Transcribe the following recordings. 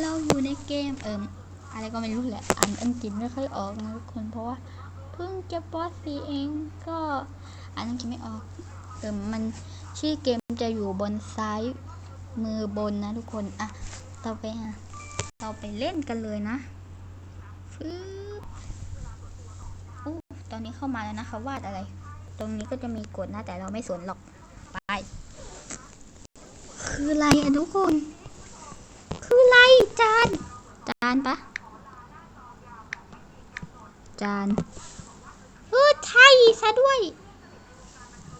เราอยู่ในเกมเอิมอะไรก็ไม่รู้แหละอ่านอังกฤษไม่ค่อยออกนะทุกคนเพราะว่าเพิ่งจะปอสีเองก็อ่านอังกฤษไม่ออกเอิมมันชื่อเกมจะอยู่บนซ้ายมือบนนะทุกคนอะต่อไปอะเราไปเล่นกันเลยนะฟึ๊บอู้ตอนนี้เข้ามาแล้วนะคะวาดอะไร ตรงนี้ก็จะมีกฎนะแต่เราไม่สนหรอกไป คืออะไรอะทุกคน จาน จานปะจานเออใช่ซะด้วย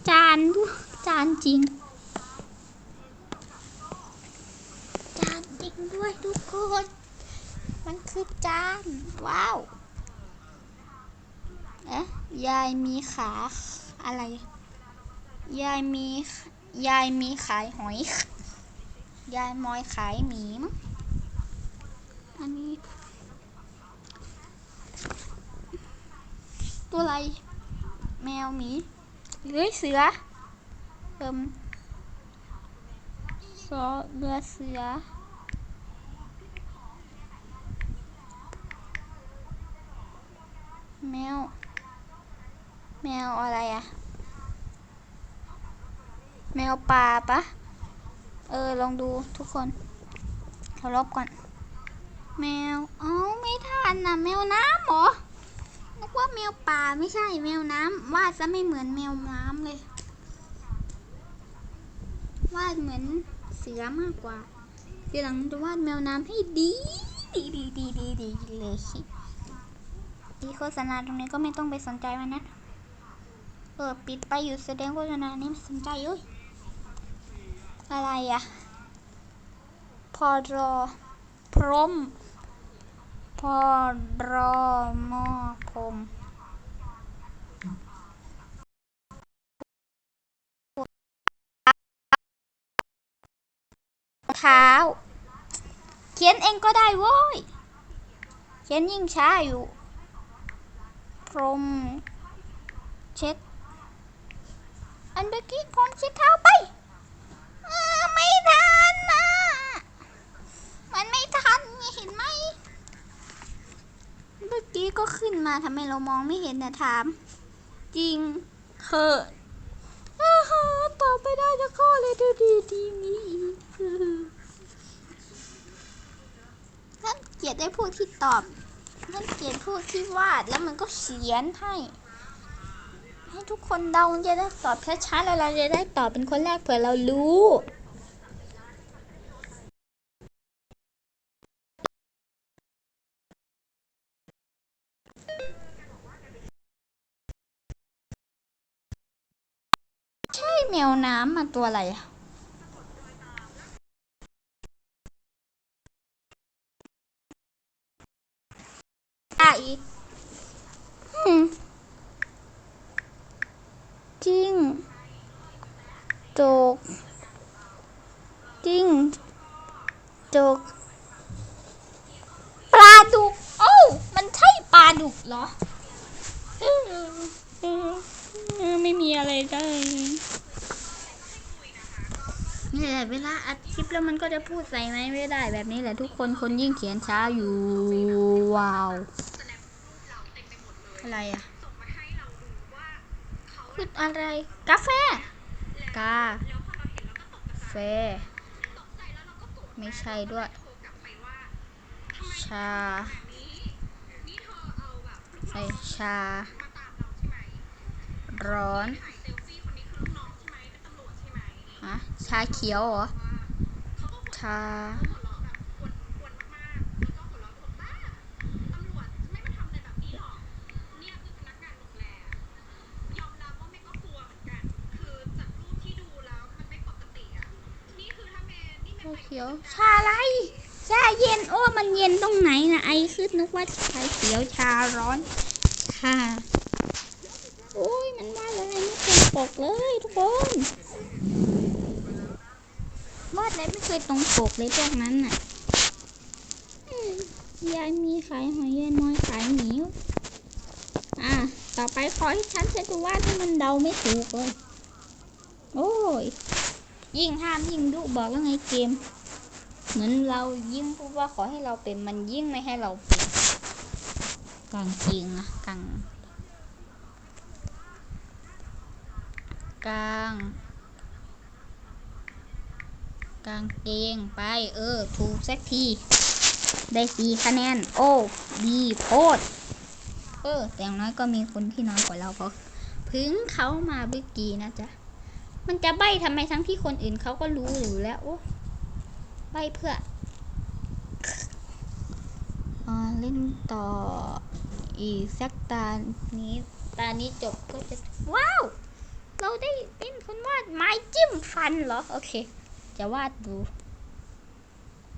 จานด้วยจานจริง จานจริงด้วยทุกคน มันคือจาน ว้าว เอ๊ะยายมีขาอะไร ยายมียายมีขายหอย ยายมอยขายหมีมั้ง อันนี้ ตัวอะไร แมวหมีเลื้อยเสือเอิมซอเรือเสือแมว แมวอะไรอะแมวป่าปะ เออ ลองดูทุกคนเราลบก่อน แมวอ๋อไม่ทันนะแมวน้ำเหรอนึกว่าแมวป่าไม่ใช่แมวน้ำวาดซะไม่เหมือนแมวน้ำเลยวาดเหมือนเสือมากกว่าทีหลังจะวาดแมวน้ำให้ดีดีดีดีดีดีเลยดีโฆษณาตรงนี้ก็ไม่ต้องไปสนใจมันนะเออปิดไปอยู่แสดงโฆษณานี้ไม่สนใจเอ้ยอะไรอะพอรอพร้อม พอรอมอพรมเท้า เขียนเองก็ได้โว้ย เขียนยิ่งช้าอยู่ พรม เช็ด อันเมื่อกี้พรมเช็ดเท้าไป เออไม่ทันนะมันไม่ทันไงเห็นไหม เมื่อ กี้ก็ขึ้นมาทำไมเรามองไม่เห็นนะถาม จริงเหอะอ่าฮะตอบไปได้จะข้อเลยดูดีดีนี้อีกท่านเกลียดได้พูดที่ตอบท่านเกลียดพูดที่วาดแล้วมันก็เขียนให้ ให้ทุกคนเดาจะได้ตอบช้าๆแล้วเราจะได้ตอบเป็นคนแรกเผื่อเรารู้ แมวน้ำมาตัวอะไรอะอีกอืมจริงจกจริงจก ปลาดุก โอ้ มันใช่ปลาดุกเหรอ ไม่มีอะไรเลย แหละเวลาอัดคลิปแล้วมันก็จะพูดใส่ไหมไม่ได้แบบนี้แหละทุกคนคนยิ่งเขียนช้าอยู่ว้าวอะไรอะคืออะไร กาแฟกาแฟ ไม่ใช่ด้วย ชาไอชา ร้อน ฮะชาเขียวเหรอ ชาชาเขียว ชาอะไร ชาเย็น โอ้ มันเย็นตรงไหนนะไอขึ้นนึกว่าชาเขียว ชาร้อน ชา โอ้ย มันวาอะไรไม่ตรงปกเลยทุกคน วาดอะไรไม่เคยตรงปกเลยพวกนั้นน่ะยายมีขายหอยยายน้อยขายหมีอะ ต่อไปขอให้ฉันฉันจะวาดให้มันเดาไม่ถูกเลย โอ้ย ยิ่งห้ามยิ่งดุบอกแล้วไงเกม เหมือนเรายิ่งพูดว่าขอให้เราเป็นมันยิ่งไม่ให้เราเป็นกลางเกงนะกลางกลาง กางเกงไป เออ ถูกสักที ได้สี่คะแนน โอ้ ดีโพดเออแต่อย่างน้อยก็มีคนที่น้อยกว่าเราเพราะพึ่งเขามาเมื่อกี้นะจ๊ะ มันจะใบ้ทำไมทั้งที่คนอื่นเขาก็รู้อยู่แล้วโอ้ใบ้เพื่ออเล่นต่ออีกสักตานี้ตานี้จบก็จะ ว้าว เราได้เป็นคนวาดไม้จิ้มฟันเหรอ โอเค จะวาดดู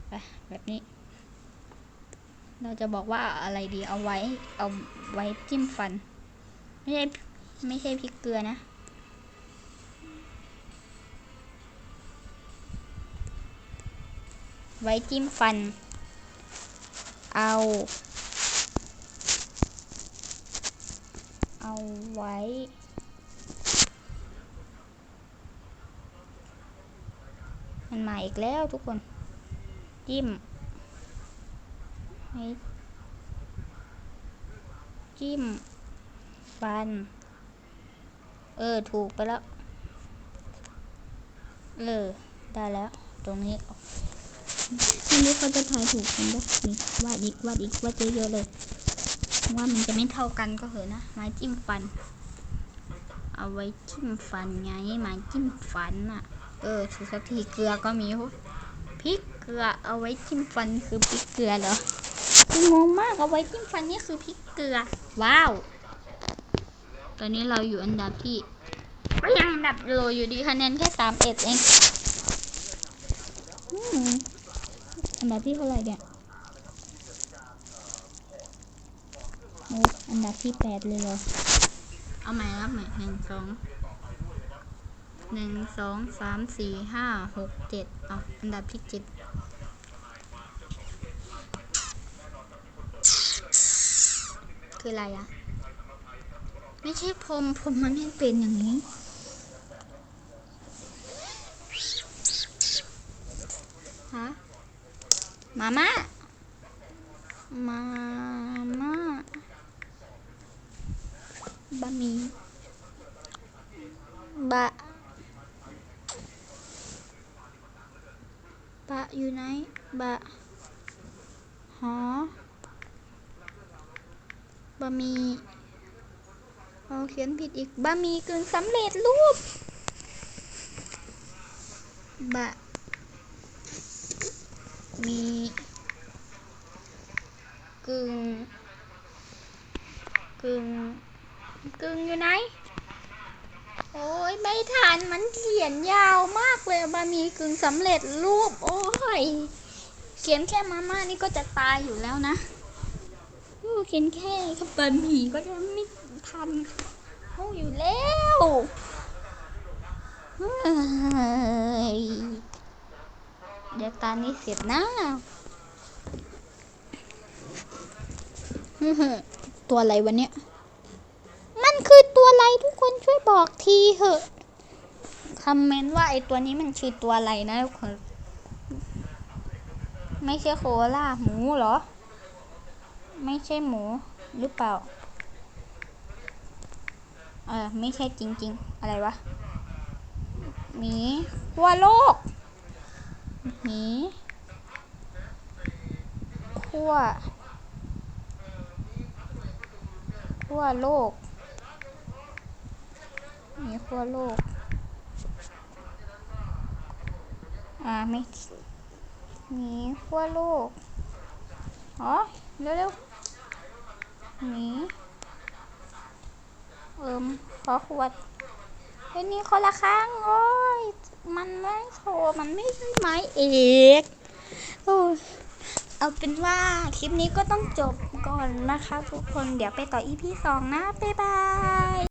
ไปแบบนี้ เราจะบอกว่าอะไรดีเอาไว้ เอาไว้จิ้มฟัน ไม่ใช่ไม่ใช่พริกเกลือนะไว้จิ้มฟัน เอา เอาไว้ มันมาอีกแล้วทุกคน จิ้มให้จิ้มฟัน เออ ถูกไปแล้ว เออ ได้แล้ว ตรงนี้ไม่รู้เขาจะทายถูกกันปะนี่วาดอีกวาดอีกวาดเยอะๆเลย ว่ามันจะไม่เท่ากันก็เหอะนะ ไม้จิ้มฟัน เอาไว้จิ้มฟันไง ไม้จิ้มฟันอะ เออถูกสักทีเกลือก็มีพริกเกลือเอาไว้จิ้มฟันคือพริกเกลือเหรอคืองงมากเอาไว้จิ้มฟันนี่คือพริกเกลือ ว้าว ตอนนี้เราอยู่อันดับที่ก็ยังอันดับโลอยู่ดีคะแนนแค่สามเอ็ดเองอันดับที่เท่าไหร่เนี่ยโอ้อันดับที่แปดเลยเหรอ เอาใหม่ครับใหม่หนึ่งสอง หนึ่งสองสามสี่ห้าหกเจ็ดเอาอันดับที่เจ็ดคืออะไรอะไม่ใช่พรมพรมมันไม่เป็นอย่างนี้ฮะมาม่ามามาบะหมี่บะ บะ อยู่ไหน บะ หอ บะมีเอาเขียนผิดอีก บะมีกึ่งสำเร็จรูป บะ มีกึ่งกึ่งกึ่งอยู่ไหน โอ้ยไม่ทันมันเขียนยาวมากเลยบะหมี่กึ่งสำเร็จรูป โอ้ย เขียนแค่มาม่านี่ก็จะตายอยู่แล้วนะเขียนแค่กับบะหมี่ก็จะไม่ทันเขาอยู่แล้วเดี๋ยวตานี้เสร็จนะตัวอะไรวันเนี้ย ตัวอะไรทุกคนช่วยบอกทีเถอะคอมเมนต์ว่าไอตัวนี้มันคือตัวอะไรนะทุกคนไม่ใช่โคอาล่าหมูเหรอ ไม่ใช่หมูหรือเปล่า เออไม่ใช่จริง ๆ อะไรวะหมีขั้วโลกหมีขั้วขั้วโลก หมีขั้วโลก อ่าไม่หมีขั้วโลก อ๋อ เร็วๆหมีเอิมขอขวดเฮ้ยนี่คนละครั้งโอ้ย มันไม่โชว์มันไม่ใช่ไม้เอกโอ้เอาเป็นว่าคลิปนี้ก็ต้องจบก่อนนะคะทุกคนเดี๋ยวไปต่อ EP สองนะ บ๊ายบาย